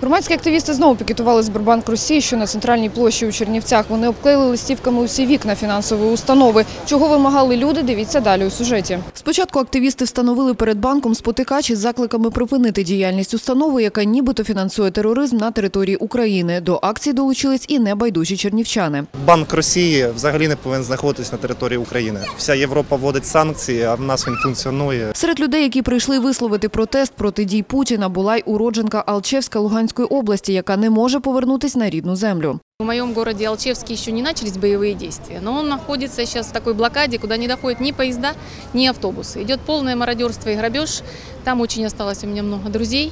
Громадські активісти знову пікетували Сбербанк Росії, що на центральній площі у Чернівцях. Вони обклеїли листівками усі вікна фінансової установи. Чого вимагали люди, дивіться далі у сюжеті. Спочатку активісти встановили перед банком спотикач із закликами припинити діяльність установи, яка нібито фінансує тероризм на території України. До акції долучились і небайдужі чернівчани. Банк Росії взагалі не повинен знаходитись на території України. Вся Європа вводить санкції, а в нас він функціонує. Серед людей, які прийшли висловити протест проти дій Путіна, була й уродженка Алчевська Луганської області, яка не може повернутись на рідну землю. В моем городе Алчевске еще не начались боевые действия, но он находится сейчас в такой блокаде, куда не доходят ни поезда, ни автобусы. Идет полное мародерство и грабеж. Там очень осталось у меня много друзей.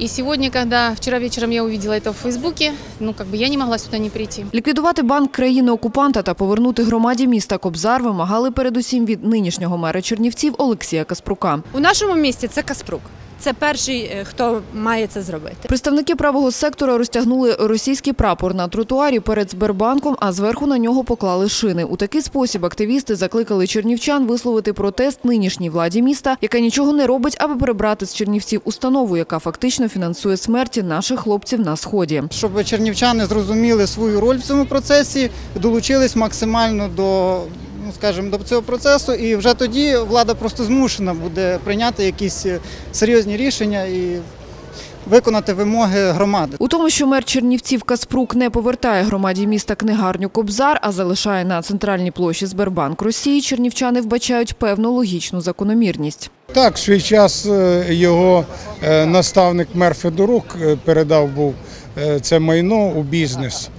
И сегодня, когда вчера вечером я увидела это в Фейсбуке, ну как бы я не могла сюда не прийти. Ліквідувати банк країни-окупанта та повернути громаді міста Кобзар вимагали передусім від нинішнього мера Чернівців Олексія Каспрука. У нашому місті це Каспрук. Це перший, е, хто має це зробити. Представники правого сектора розтягнули російський прапор на тротуарі перед Сбербанком, а зверху на нього поклали шини. У такий спосіб активісти закликали чернівчан висловити протест нинішній владі міста, яка нічого не робить, аби прибрати з чернівців установу, яка фактично фінансує смерті наших хлопців на сході. щоб чернівчани зрозуміли свою роль в цьому процесі, долучились максимально до, скажімо, до цього процесу, і вже тоді влада просто змушена буде прийняти якісь е, серйозні рішення і виконати вимоги громади. У тому, що мер Чернівців Каспрук не повертає громаді міста книгарню Кобзар, а залишає на центральній площі Сбербанк Росії, чернівчани вбачають певну логічну закономірність. Так, в свій час е, його е, наставник мер Федорук передав був це майно у бізнес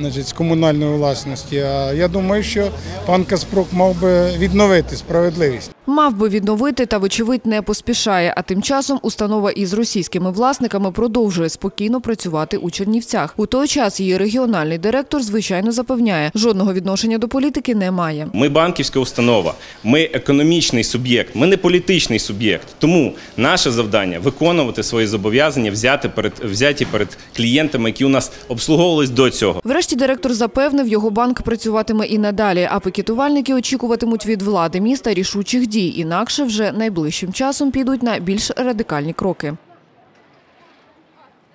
значить, з комунальної власності. А я думаю, що пан Каспрук мав би відновити справедливість. Мав би відновити та, вочевидь, не поспішає. А тим часом установа із російськими власниками продовжує спокійно працювати у Чернівцях. У той час її регіональний директор, звичайно, запевняє, жодного відношення до політики не має. Ми банківська установа, ми економічний суб'єкт, ми не політичний суб'єкт. Тому наше завдання виконувати свої зобов'язання, взяти перед взяті перед клієнтами, які у нас обслуговувались до цього. Врешті директор запевнив, його банк працюватиме і надалі, а пікетувальники очікуватимуть від влади міста рішучих дій. Інакше вже найближчим часом підуть на більш радикальні кроки.